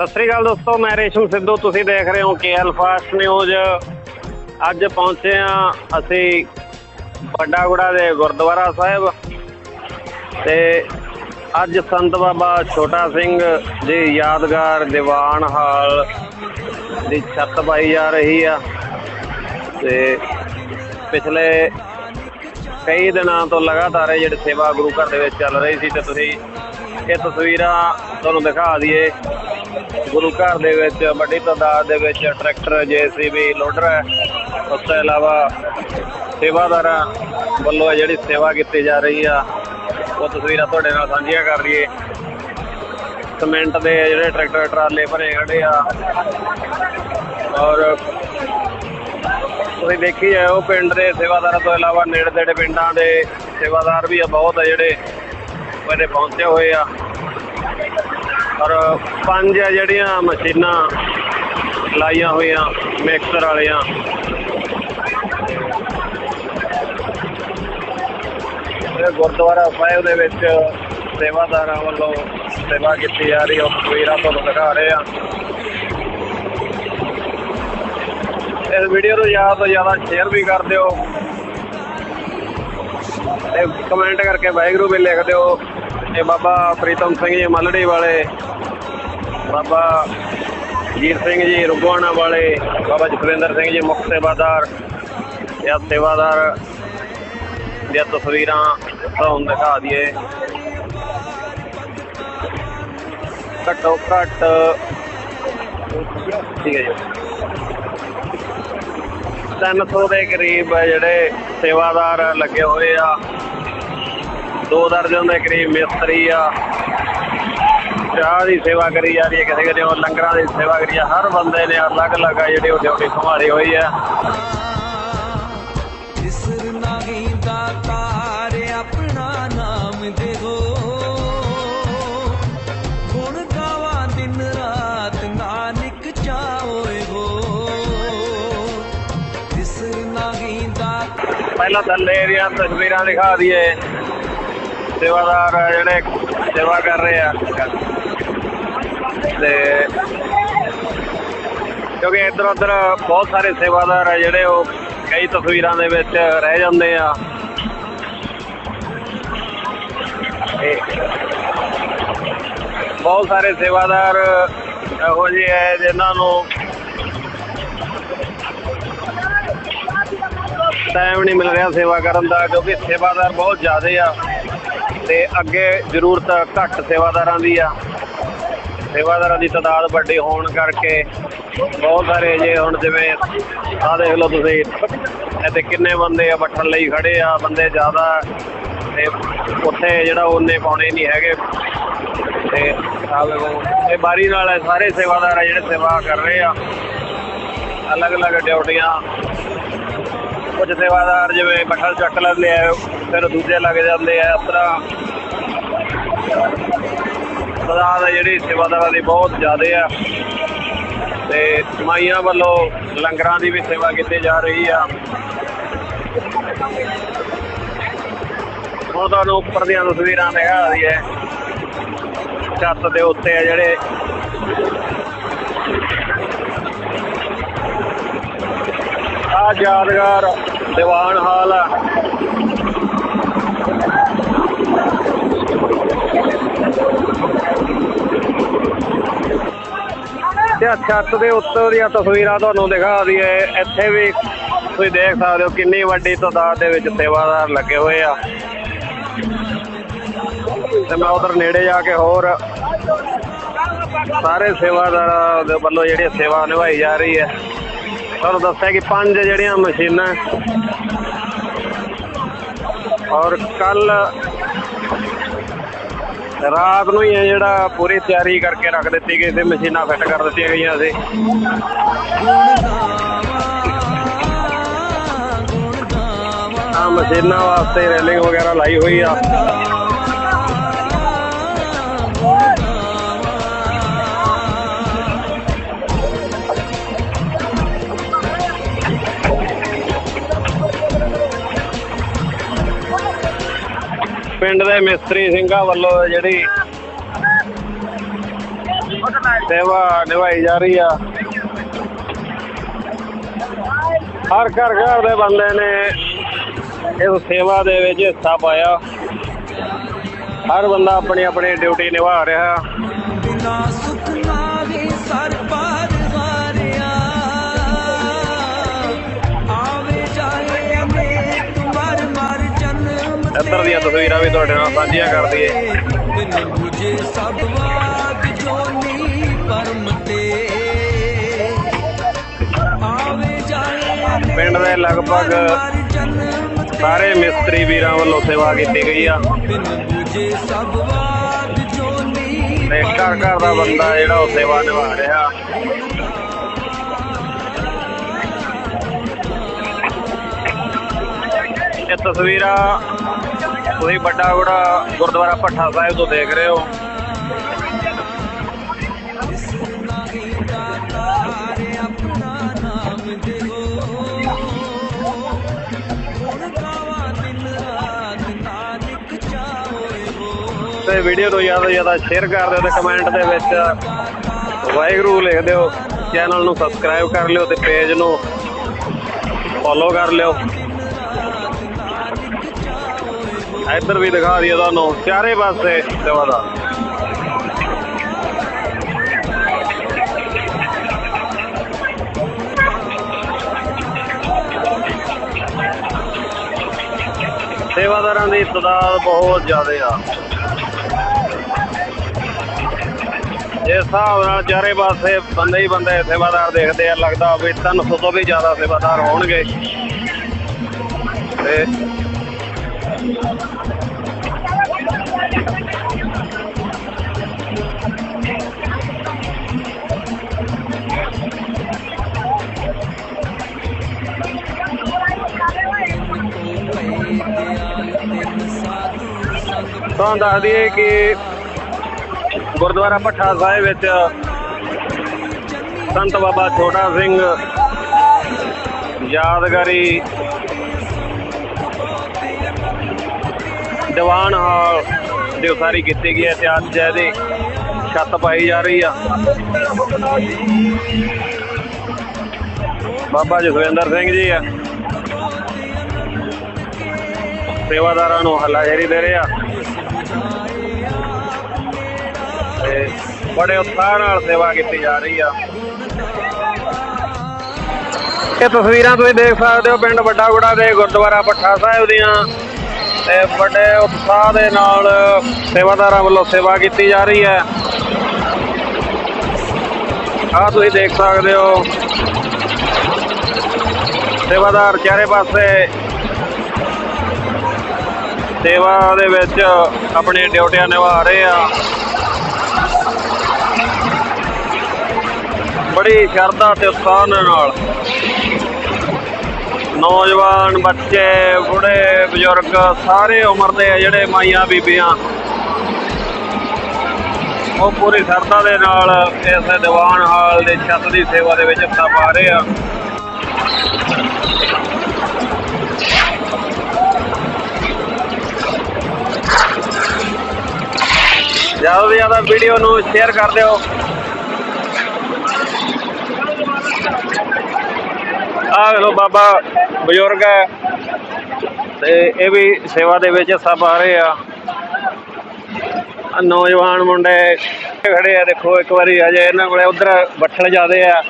ਸਤਿ ਸ੍ਰੀ ਅਕਾਲ ਦੋਸਤੋ, ਮੈਂ ਰੇਸ਼ਮ ਸਿੱਧੂ, ਤੁਸੀਂ ਦੇਖ ਰਹੇ ਹੋ ਕੇਐਲ ਫਾਸਟ ਨਿਊਜ਼। ਅੱਜ ਪਹੁੰਚੇ ਆ ਅਸੀਂ ਵੱਡਾਗੁੜਾ ਦੇ ਗੁਰਦੁਆਰਾ ਸਾਹਿਬ ਤੇ ਅੱਜ ਸੰਤ ਬਾਬਾ ਛੋਟਾ ਸਿੰਘ ਜੀ ਯਾਦਗਾਰ ਦੀਵਾਨ ਹਾਲ ਦੀ ਛੱਤ ਪਾਈ ਜਾ ਰਹੀ ਆ ਤੇ ਪਿਛਲੇ ਕਈ ਦਿਨਾਂ ਤੋਂ ਲਗਾਤਾਰ ਇਹ ਜਿਹੜੀ ਸੇਵਾ ਗੁਰੂ ਘਰ ਦੇ ਵਿੱਚ ਚੱਲ ਰਹੀ ਸੀ ਤੇ ਤੁਸੀਂ ਇਹ ਤਸਵੀਰਾਂ ਤੁਹਾਨੂੰ ਦਿਖਾ ਦਈਏ। ਗੁਰੂ ਘਰ ਦੇ ਵਿੱਚ ਵੱਡੀ ਤਾਦਾਦ ਦੇ ਵਿੱਚ ਟਰੈਕਟਰ, ਜੀਸੀਬੀ, ਲੋਡਰ ਹੈ। ਉਸ ਤੋਂ ਇਲਾਵਾ ਸੇਵਾਦਾਰਾਂ ਵੱਲੋਂ ਜਿਹੜੀ ਸੇਵਾ ਕੀਤੀ ਜਾ ਰਹੀ ਆ, ਉਹ ਤਸਵੀਰਾਂ ਤੁਹਾਡੇ ਨਾਲ ਸਾਂਝੀਆਂ ਕਰ ਲਈਏ। ਸੀਮੈਂਟ ਦੇ ਜਿਹੜੇ ਟਰੈਕਟਰ, ਟਰਾਲੇ ਭਰੇ ਖੜੇ ਆ। ਔਰ ਤੁਸੀਂ ਦੇਖੀ ਜਾਓ, ਪਿੰਡ ਦੇ ਸੇਵਾਦਾਰਾਂ ਤੋਂ ਇਲਾਵਾ ਨੇੜੇ ਤੇੜੇ ਪਿੰਡਾਂ ਦੇ ਸੇਵਾਦਾਰ ਵੀ ਆ, ਬਹੁਤ ਆ ਜਿਹੜੇ। ਉਹਦੇ ਪਹੁੰਚੇ ਹੋਏ ਆ। ਔਰ ਪੰਜ ਆ ਜਿਹੜੀਆਂ ਮਸ਼ੀਨਾਂ ਲਾਈਆਂ ਹੋਈਆਂ, ਮਿਕਸਰ ਵਾਲੀਆਂ। ਇਹ ਗੁਰਦੁਆਰਾ ਸਾਹਿਬ ਦੇ ਵਿੱਚ ਸੇਵਾਦਾਰਾਂ ਵੱਲੋਂ ਸੇਵਾ ਕੀਤੀ ਜਾ ਰਹੀ ਹੈ। ਤਸਵੀਰਾਂ ਤੁਹਾਨੂੰ ਦਿਖਾ ਰਹੇ ਆ ਇਸ ਵੀਡੀਓ ਨੂੰ ਜ਼ਿਆਦਾ ਤੋਂ ਜ਼ਿਆਦਾ ਸ਼ੇਅਰ ਵੀ ਕਰ ਦਿਓ। ਤੇ ਕਮੈਂਟ ਕਰਕੇ ਵਾਹਿਗੁਰੂ ਵੀ ਲਿਖ ਦਿਓ। ਇਹ ਬਾਬਾ ਪ੍ਰੀਤਮ ਸਿੰਘ ਜੀ ਮਲੜੀ ਵਾਲੇ ਬਾਬਾ ਜੀਤ ਸਿੰਘ ਜੀ, ਰੁਗਵਾਣਾ ਵਾਲੇ, ਬਾਬਾ ਜਸਵਿੰਦਰ ਸਿੰਘ ਜੀ, ਮੁੱਖ ਸੇਵਾਦਾਰ ਇਹ ਸੇਵਾਦਾਰ ਦੀਆਂ ਤਸਵੀਰਾਂ ਤੁਹਾਨੂੰ ਦਿਖਾ ਦਈਏ। ਘੱਟੋ ਘੱਟ ਠੀਕ ਹੈ ਜੀ। 300 ਦੇ ਕਰੀਬ ਜਿਹੜੇ ਸੇਵਾਦਾਰ ਲੱਗੇ ਹੋਏ ਆ। ਦੋ ਦਰਜਨ ਦੇ ਕਰੀਬ ਮਿਸਤਰੀ ਆ। ਚਾਹ ਦੀ ਸੇਵਾ ਕਰੀ ਜਾ ਰਹੀ ਹੈ ਕਿਸੇ ਕਿਸੇ ਉਹ ਲੰਗਰਾਂ ਦੀ ਸੇਵਾ ਕਰੀ ਜਾ ਹਰ ਬੰਦੇ ਨੇ ਅਲੱਗ-ਅਲੱਗ ਆ ਜਿਹੜੀ ਉਹ ਡਿਊਟੀ ਸੰਭਾਲੀ ਹੋਈ ਆ ਜਿਸਰ ਨਹੀਂ ਦਾਤਾਰ ਆਪਣਾ ਨਾਮ ਦੇ ਦੋ ਗੁਣ ਗਾਵਾਂ ਦਿਨ ਰਾਤ ਨਾਨਕ ਚਾਹੋਏ ਹੋ ਜਿਸਰ ਨਹੀਂ ਦਾਤਾਰ ਪਹਿਲਾਂ ਥੱਲੇ ਦੀਆਂ ਤਸਵੀਰਾਂ ਦਿਖਾ ਦਈਏ। ਸੇਵਾਦਾਰ ਜਿਹੜੇ ਸੇਵਾ ਕਰ ਰਹੇ ਆ। ਤੇ ਕਿਉਂਕਿ ਇੱਧਰ ਉੱਧਰ ਬਹੁਤ ਸਾਰੇ ਸੇਵਾਦਾਰ ਆ ਜਿਹੜੇ ਉਹ ਕਈ ਤਸਵੀਰਾਂ ਦੇ ਵਿੱਚ ਰਹਿ ਜਾਂਦੇ ਆ। ਬਹੁਤ ਸਾਰੇ ਸੇਵਾਦਾਰ ਇਹੋ ਜਿਹੇ ਹੈ ਜਿਨ੍ਹਾਂ ਨੂੰ ਟਾਈਮ ਨਹੀਂ ਮਿਲ ਰਿਹਾ ਸੇਵਾ ਕਰਨ ਦਾ, ਕਿਉਂਕਿ ਸੇਵਾਦਾਰ ਬਹੁਤ ਜ਼ਿਆਦੇ ਆ ਤੇ ਅੱਗੇ ਜ਼ਰੂਰਤ ਘੱਟ ਸੇਵਾਦਾਰਾਂ ਦੀ ਆ। ਸੇਵਾਦਾਰਾਂ ਦੀ ਤਾਦਾਦ ਵੱਡੀ ਹੋਣ ਕਰਕੇ ਬਹੁਤ ਸਾਰੇ ਜੇ ਹੁਣ ਜਿਵੇਂ ਆਹ ਦੇਖ ਲਓ ਤੁਸੀਂ, ਇੱਥੇ ਕਿੰਨੇ ਬੰਦੇ ਆ ਬੱਠਣ ਲਈ ਖੜੇ ਆ, ਬੰਦੇ ਜ਼ਿਆਦਾ ਤੇ ਉੱਥੇ ਜਿਹੜਾ ਉਹਨੇ ਪਾਉਣੇ ਨਹੀਂ ਹੈਗੇ। ਤੇ ਆਹ ਇਹ ਬਾਰੀ ਨਾਲ ਸਾਰੇ ਸੇਵਾਦਾਰ ਆ ਜਿਹੜੇ ਸੇਵਾ ਕਰ ਰਹੇ ਆ। ਅਲੱਗ-ਅਲੱਗ ਡਿਊਟੀਆਂ। ਕੁਝ ਸੇਵਾਦਾਰ ਜਿਵੇਂ ਬੱਠਲ ਚੱਕ ਲੈਂਦੇ ਆ, ਫਿਰ ਦੂਜੇ ਲੱਗ ਜਾਂਦੇ ਆ ਇਸ ਤਰ੍ਹਾਂ ਤਾਦਾਦ ਹੈ ਜਿਹੜੀ ਸੇਵਾਦਾਰਾਂ ਦੀ ਬਹੁਤ ਜ਼ਿਆਦੇ ਆ। ਤੇ ਮਾਈਆਂ ਵੱਲੋਂ ਲੰਗਰਾਂ ਦੀ ਵੀ ਸੇਵਾ ਕੀਤੀ ਜਾ ਰਹੀ ਆ। ਹੁਣ ਤੁਹਾਨੂੰ ਉੱਪਰ ਦੀਆਂ ਤਸਵੀਰਾਂ ਦਿਖਾ ਰਹੀ ਹੈ ਛੱਤ ਦੇ ਉੱਤੇ ਆ ਜਿਹੜੇ। ਆ ਯਾਦਗਾਰ ਦੀਵਾਨ ਹਾਲ ਆ। ਤੇ ਛੱਤ ਦੇ ਉੱਤੇ ਦੀਆਂ ਤਸਵੀਰਾਂ ਤੁਹਾਨੂੰ ਦਿਖਾ ਦਈਏ। ਇੱਥੇ ਵੀ ਤੁਸੀਂ ਦੇਖ ਸਕਦੇ ਹੋ ਕਿੰਨੀ ਵੱਡੀ ਤਾਦਾਦ ਦੇ ਵਿੱਚ ਸੇਵਾਦਾਰ ਲੱਗੇ ਹੋਏ ਆ। ਤੇ ਮੈਂ ਉਧਰ ਨੇੜੇ ਜਾ ਕੇ ਹੋਰ ਸਾਰੇ ਸੇਵਾਦਾਰਾਂ ਦੇ ਵੱਲੋਂ ਜਿਹੜੀ ਸੇਵਾ ਨਿਭਾਈ ਜਾ ਰਹੀ ਹੈ। ਤੁਹਾਨੂੰ ਦੱਸਿਆ ਕਿ ਪੰਜ ਜਿਹੜੀਆਂ ਮਸ਼ੀਨਾਂ ਔਰ ਕੱਲ ਰਾਤ ਨੂੰ ਹੀ ਇਹ ਜਿਹੜਾ ਪੂਰੀ ਤਿਆਰੀ ਕਰਕੇ ਰੱਖ ਦਿੱਤੀ ਗਈ ਸੀ ਮਸ਼ੀਨਾਂ ਫਿੱਟ ਕਰ ਦਿੱਤੀਆਂ ਗਈਆਂ ਸੀ। ਆ ਮਸ਼ੀਨਾਂ ਵਾਸਤੇ ਰੈਲਿੰਗ ਵਗੈਰਾ ਲਾਈ ਹੋਈ ਆ। ਪਿੰਡ ਦੇ ਮਿਸਤਰੀ ਸਿੰਘਾਂ ਵੱਲੋਂ ਜਿਹੜੀ ਸੇਵਾ ਨਿਭਾਈ ਜਾ ਰਹੀ ਆ। ਹਰ ਘਰ ਘਰ ਦੇ ਬੰਦੇ ਨੇ ਇਸ ਸੇਵਾ ਦੇ ਵਿੱਚ ਹਿੱਸਾ ਪਾਇਆ। ਹਰ ਬੰਦਾ ਆਪਣੀ ਆਪਣੀ ਡਿਊਟੀ ਨਿਭਾ ਰਿਹਾ। ਜਨਮ ਦੀਆਂ ਤਸਵੀਰਾਂ ਵੀ ਤੁਹਾਡੇ ਨਾਲ ਸਾਂਝੀਆਂ ਕਰ ਦਈਏ। ਬਿਨ ਸਭ ਵਾਦ ਜੋਨੀ ਪਰਮ ਤੇ ਆਵੇ ਜਾਏ ਪਿੰਡ ਦੇ ਲਗਭਗ ਸਾਰੇ ਮਿਸਤਰੀ ਵੀਰਾਂ ਵੱਲੋਂ ਸੇਵਾ ਕੀਤੀ ਗਈ ਆ। ਬਿਨ ਸਭ ਵਾਦ ਜੋਨੀ ਤੇ ਘਰ ਘਰ ਦਾ ਬੰਦਾ ਜਿਹੜਾ ਉਹ ਸੇਵਾ ਨਿਭਾ ਰਿਹਾ। ਇਹ ਤਸਵੀਰਾਂ ਤੁਸੀਂ ਵੱਡਾ ਗੁੜਾ ਗੁਰਦੁਆਰਾ ਭੱਠਾ ਸਾਹਿਬ ਤੋਂ ਦੇਖ ਰਹੇ ਹੋ। ਹੋ ਤੇ ਵੀਡੀਓ ਨੂੰ ਜ਼ਿਆਦਾ ਤੋਂ ਜ਼ਿਆਦਾ ਸ਼ੇਅਰ ਕਰ ਦਿਓ ਤੇ ਕਮੈਂਟ ਦੇ ਵਿੱਚ ਵਾਹਿਗੁਰੂ ਲਿਖ ਦਿਓ। ਚੈਨਲ ਨੂੰ ਸਬਸਕ੍ਰਾਈਬ ਕਰ ਲਿਓ ਤੇ ਪੇਜ ਨੂੰ ਫੋਲੋ ਕਰ ਲਿਓ। ਇੱਧਰ ਵੀ ਦਿਖਾ ਦਈਏ ਤੁਹਾਨੂੰ, ਚਾਰੇ ਪਾਸੇ ਸੇਵਾ ਸੇਵਾਦਾਰਾਂ ਦੀ ਤਦਾਦ ਬਹੁਤ ਜ਼ਿਆਦਾ ਆ। ਇਸ ਹਿਸਾਬ ਨਾਲ ਚਾਰੇ ਪਾਸੇ ਬੰਦੇ ਹੀ ਬੰਦੇ ਸੇਵਾਦਾਰ ਦੇਖਦੇ ਆ, ਲੱਗਦਾ ਵੀ 300 ਤੋਂ ਵੀ ਜ਼ਿਆਦਾ ਸੇਵਾਦਾਰ ਹੋਣਗੇ। ਤੇ ਤੁਹਾਨੂੰ ਦੱਸ ਦਈਏ ਕਿ ਗੁਰਦੁਆਰਾ ਭੱਠਾ ਸਾਹਿਬ ਵਿੱਚ ਸੰਤ ਬਾਬਾ ਛੋਟਾ ਸਿੰਘ ਯਾਦਗਾਰੀ ਦੀਵਾਨ ਹਾਲ ਦੀ ਉਸਾਰੀ ਕੀਤੀ ਗਈ ਹੈ। ਤੇ ਅੱਜ ਇਹਦੀ ਛੱਤ ਪਾਈ ਜਾ ਰਹੀ ਆ। ਬਾਬਾ ਜਸਵਿੰਦਰ ਸਿੰਘ ਜੀ ਆ। ਸੇਵਾਦਾਰਾਂ ਨੂੰ ਹੱਲਾਸ਼ੇਰੀ ਦੇ ਰਹੇ ਆ। ਤੇ ਬੜੇ ਉਤਸ਼ਾਹ ਨਾਲ ਸੇਵਾ ਕੀਤੀ ਜਾ ਰਹੀ ਆ। ਇਹ ਤਸਵੀਰਾਂ ਤੁਸੀਂ ਦੇਖ ਸਕਦੇ ਹੋ ਪਿੰਡ ਵੱਡਾ ਗੁੜਾ ਦੇ ਗੁਰਦੁਆਰਾ ਪੱਠਾ ਸਾਹਿਬ ਦੀਆਂ। ਤੇ ਬੜੇ ਉਤਸ਼ਾਹ ਦੇ ਨਾਲ ਸੇਵਾਦਾਰਾਂ ਵੱਲੋਂ ਸੇਵਾ ਕੀਤੀ ਜਾ ਰਹੀ ਹੈ। ਆਹ ਤੁਸੀਂ ਦੇਖ ਸਕਦੇ ਹੋ। ਸੇਵਾਦਾਰ ਚਾਰੇ ਪਾਸੇ ਸੇਵਾ ਦੇ ਵਿੱਚ ਆਪਣੀ ਡਿਊਟੀਆਂ ਨਿਭਾ ਰਹੇ ਆ। ਬੜੀ ਸ਼ਰਧਾ ਤੇ ਉਤਸ਼ਾਹ ਦੇ ਨਾਲ। ਨੌਜਵਾਨ ਬੱਚੇ ਬੁੜੇ ਬਜ਼ੁਰਗ, ਸਾਰੇ ਉਮਰ ਦੇ ਜਿਹੜੇ ਮਾਈਆਂ ਬੀਬੀਆਂ, ਉਹ ਪੂਰੀ ਸ਼ਰਧਾ ਦੇ ਨਾਲ ਇਸ ਦੀਵਾਨ ਹਾਲ ਦੇ ਛੱਤ ਦੀ ਸੇਵਾ ਦੇ ਵਿੱਚ ਹਿੱਸਾ ਪਾ ਰਹੇ ਆ। ਜ਼ਿਆਦਾ ਤੋਂ ਜ਼ਿਆਦਾ ਵੀਡੀਓ ਨੂੰ ਸ਼ੇਅਰ ਕਰ ਦਿਓ। ਆਹ ਵੇਖ ਬਾਬਾ ਬਜ਼ੁਰਗ ਹੈ ਤੇ ਇਹ ਵੀ ਸੇਵਾ ਦੇ ਵਿੱਚ ਹਿੱਸਾ ਪਾ ਰਹੇ ਆ। ਨੌਜਵਾਨ ਮੁੰਡੇ ਖੜੇ ਆ, ਦੇਖੋ ਇੱਕ ਵਾਰੀ ਅਜੇ ਇਹਨਾਂ ਕੋਲੇ ਉਧਰ ਬੱਠਲ ਜਾਦੇ ਆ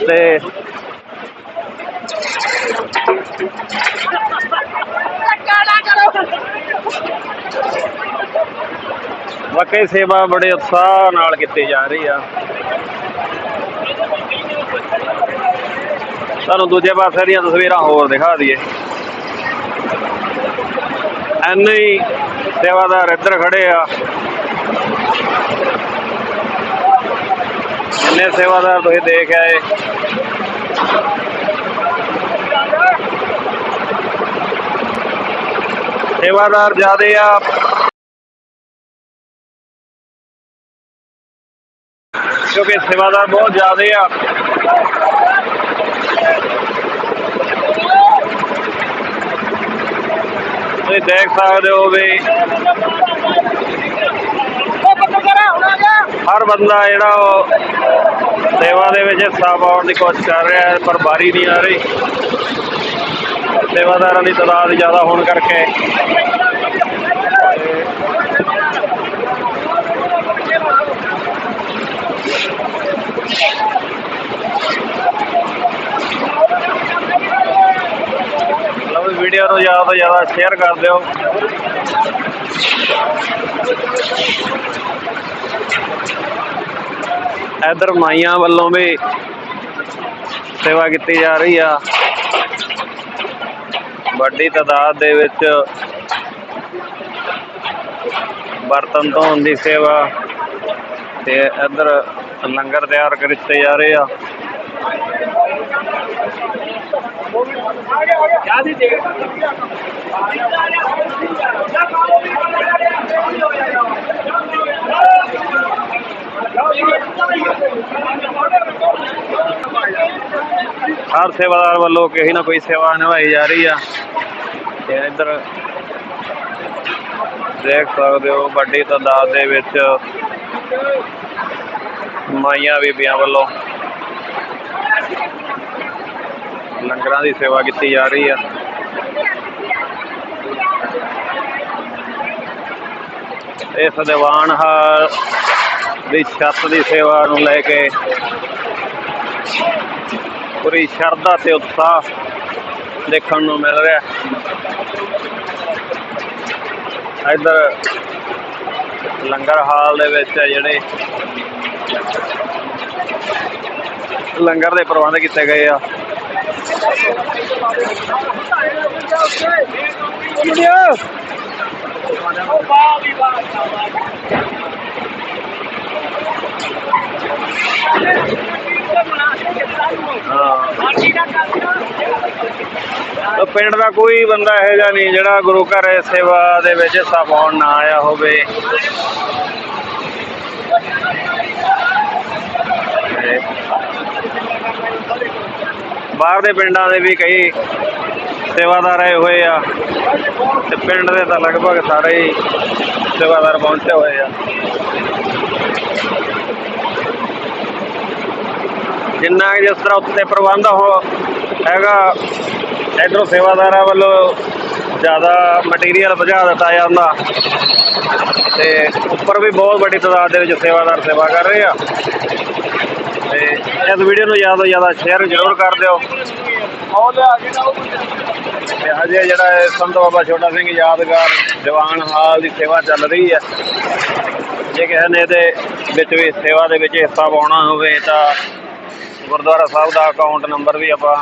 ਤੇ ਵਾਕਈ ਸੇਵਾ ਬੜੇ ਉਤਸ਼ਾਹ ਨਾਲ ਕੀਤੀ ਜਾ ਰਹੀ ਆ। ਤੁਹਾਨੂੰ ਦੂਜੇ ਪਾਸੇ ਦੀਆਂ ਤਸਵੀਰਾਂ ਹੋਰ ਦਿਖਾ ਦਈਏ। ਐਨੇ ਹੀ ਸੇਵਾਦਾਰ ਇੱਧਰ ਖੜੇ ਆ। ਇੰਨੇ ਸੇਵਾਦਾਰ ਤੁਸੀਂ ਦੇਖ ਆਏ। ਸੇਵਾਦਾਰ ਜਿਆਦੇ ਆ। ਕਿਉਂਕਿ ਸੇਵਾਦਾਰ ਬਹੁਤ ਜ਼ਿਆਦੇ ਆ। ਤੁਸੀਂ ਦੇਖ ਸਕਦੇ ਹੋ ਵੀ ਹਰ ਬੰਦਾ ਜਿਹੜਾ ਉਹ ਸੇਵਾ ਦੇ ਵਿੱਚ ਹਿੱਸਾ ਪਾਉਣ ਦੀ ਕੋਸ਼ਿਸ਼ ਕਰ ਰਿਹਾ ਹੈ, ਪਰ ਬਾਰੀ ਨਹੀਂ ਆ ਰਹੀ। ਸੇਵਾਦਾਰਾਂ ਦੀ ਤਾਦਾਦ ਜ਼ਿਆਦਾ ਹੋਣ ਕਰਕੇ। ਲਓ ਵੀਡੀਓ ਨੂੰ ਜ਼ਿਆਦਾ ਤੋਂ ਜ਼ਿਆਦਾ ਸ਼ੇਅਰ ਕਰ ਦਿਓ। ਇਧਰ ਮਾਈਆਂ ਵੱਲੋਂ ਵੀ ਸੇਵਾ ਕੀਤੀ ਜਾ ਰਹੀ ਆ। ਵੱਡੀ ਤਾਦਾਦ ਦੇ ਵਿੱਚ ਬਰਤਨ ਧੋਣ ਦੀ ਸੇਵਾ ਤੇ ਇਧਰ ਲੰਗਰ ਤਿਆਰ ਕੀਤੇ ਜਾ ਰਹੇ ਆ। ਹਰ ਸੇਵਾਦਾਰ ਵੱਲੋਂ ਕਿਸੇ ਨਾ ਕੋਈ ਸੇਵਾ ਨਿਭਾਈ ਜਾ ਰਹੀ ਆ। ਤੇ ਇੱਧਰ ਦੇਖ ਸਕਦੇ ਹੋ, ਵੱਡੀ ਤਾਦਾਦ ਦੇ ਵਿੱਚ ਮਾਈਆਂ ਬੀਬੀਆਂ ਵੱਲੋਂ ਲੰਗਰਾਂ ਦੀ ਸੇਵਾ ਕੀਤੀ ਜਾ ਰਹੀ ਆ ਇਸ ਦੀਵਾਨ ਹਾਲ ਦੀ ਛੱਤ ਦੀ ਸੇਵਾ ਨੂੰ ਲੈ ਕੇ ਪੂਰੀ ਸ਼ਰਧਾ ਤੇ ਉਤਸ਼ਾਹ ਦੇਖਣ ਨੂੰ ਮਿਲ ਰਿਹਾ ਹੈ। ਇੱਧਰ ਲੰਗਰ ਹਾਲ ਦੇ ਵਿੱਚ ਜਿਹੜੇ ਲੰਗਰ ਦੇ ਪ੍ਰਬੰਧ ਕੀਤੇ ਗਏ ਆ ਹਾਂ ਤਾਂ ਪਿੰਡ ਦਾ ਕੋਈ ਬੰਦਾ ਇਹੋ ਜਿਹਾ ਨਹੀਂ ਜਿਹੜਾ ਗੁਰੂ ਘਰ ਸੇਵਾ ਦੇ ਵਿੱਚ ਹਿੱਸਾ ਪਾਉਣ ਨਾ ਆਇਆ ਹੋਵੇ ਤੇ ਬਾਹਰ ਦੇ ਪਿੰਡਾਂ ਦੇ ਵੀ ਕਈ ਸੇਵਾਦਾਰ ਆਏ ਹੋਏ ਆ ਤੇ ਪਿੰਡ ਦੇ ਤਾਂ ਲਗਭਗ ਸਾਰੇ ਹੀ ਸੇਵਾਦਾਰ ਪਹੁੰਚੇ ਹੋਏ ਆ। ਜਿੰਨਾ ਜਿਸ ਤਰ੍ਹਾਂ ਉੱਤੇ ਪ੍ਰਬੰਧ ਹੋ ਹੈਗਾ, ਇਧਰੋਂ ਸੇਵਾਦਾਰਾਂ ਵੱਲੋਂ ਜ਼ਿਆਦਾ ਮਟੀਰੀਅਲ ਪਹੁੰਚਾ ਦਿੱਤਾ ਜਾਂਦਾ ਤੇ ਉੱਪਰ ਵੀ ਬਹੁਤ ਵੱਡੀ ਤਾਦਾਦ ਦੇ ਵਿੱਚ ਸੇਵਾਦਾਰ ਸੇਵਾ ਕਰ ਰਹੇ ਆ। ਤੇ ਇਸ ਵੀਡੀਓ ਨੂੰ ਜ਼ਿਆਦਾ ਤੋਂ ਜ਼ਿਆਦਾ ਸ਼ੇਅਰ ਜ਼ਰੂਰ ਕਰ ਦਿਓ। ਤੇ ਹਜੇ ਜਿਹੜਾ ਇਹ ਸੰਤ ਬਾਬਾ ਛੋਟਾ ਸਿੰਘ ਯਾਦਗਾਰ ਦੀਵਾਨ ਹਾਲ ਦੀ ਸੇਵਾ ਚੱਲ ਰਹੀ ਹੈ। ਜੇ ਕਿਸੇ ਨੇ ਇਹਦੇ ਵਿੱਚ ਵੀ ਸੇਵਾ ਦੇ ਵਿੱਚ ਹਿੱਸਾ ਪਾਉਣਾ ਹੋਵੇ ਤਾਂ ਗੁਰਦੁਆਰਾ ਸਾਹਿਬ ਦਾ ਅਕਾਊਂਟ ਨੰਬਰ ਵੀ ਆਪਾਂ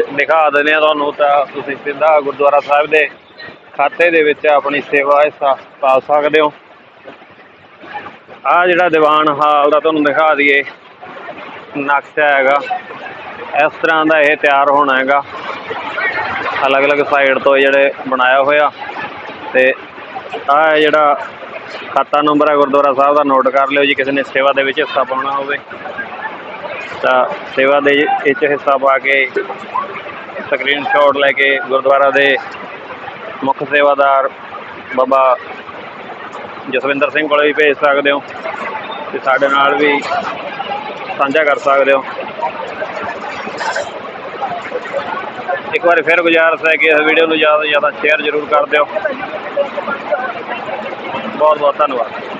ਦਿਖਾ ਦਿੰਦੇ ਆ ਤੁਹਾਨੂੰ ਤਾਂ ਤੁਸੀਂ ਸਿੱਧਾ ਗੁਰਦੁਆਰਾ ਸਾਹਿਬ ਦੇ ਖਾਤੇ ਦੇ ਵਿੱਚ ਆਪਣੀ ਸੇਵਾ ਹਿੱਸਾ ਪਾ ਸਕਦੇ ਹੋ। ਆ ਜਿਹੜਾ ਦੀਵਾਨ ਹਾਲ ਦਾ ਤੁਹਾਨੂੰ ਦਿਖਾ ਦਈਏ, ਨਕਸ਼ਾ ਹੈਗਾ। ਇਸ ਤਰ੍ਹਾਂ ਦਾ ਇਹ ਤਿਆਰ ਹੋਣਾ ਹੈਗਾ। ਅਲੱਗ-ਅਲੱਗ ਸਾਈਡ ਤੋਂ ਜਿਹੜੇ ਬਣਾਇਆ ਹੋਇਆ। ਤੇ ਆ ਜਿਹੜਾ ਖਾਤਾ ਨੰਬਰ ਹੈ ਗੁਰਦੁਆਰਾ ਸਾਹਿਬ ਦਾ, ਨੋਟ ਕਰ ਲਿਓ ਜੀ, ਕਿਸੇ ਨੇ ਸੇਵਾ ਦੇ ਵਿੱਚ ਹਿੱਸਾ ਪਾਉਣਾ ਹੋਵੇ। ਤਾਂ ਸੇਵਾ ਦੇ ਵਿੱਚ ਹਿੱਸਾ ਪਾ ਕੇ ਸਕਰੀਨਸ਼ਾਟ ਲੈ ਕੇ ਗੁਰਦੁਆਰਾ ਦੇ ਮੁੱਖ ਸੇਵਾਦਾਰ ਬਾਬਾ ਜਸਵਿੰਦਰ ਸਿੰਘ ਕੋਲੇ ਵੀ ਭੇਜ ਸਕਦੇ ਹੋ ਤੇ ਸਾਡੇ ਨਾਲ ਵੀ ਸਾਂਝਾ ਕਰ ਸਕਦੇ ਹੋ। ਇੱਕ ਵਾਰ ਫਿਰ ਗੁਜ਼ਾਰਿਸ਼ ਹੈ ਕਿ ਇਸ ਵੀਡੀਓ ਨੂੰ ਜ਼ਿਆਦਾ ਤੋਂ ਜ਼ਿਆਦਾ ਸ਼ੇਅਰ ਜ਼ਰੂਰ ਕਰ ਦਿਓ। ਬਹੁਤ ਬਹੁਤ ਧੰਨਵਾਦ।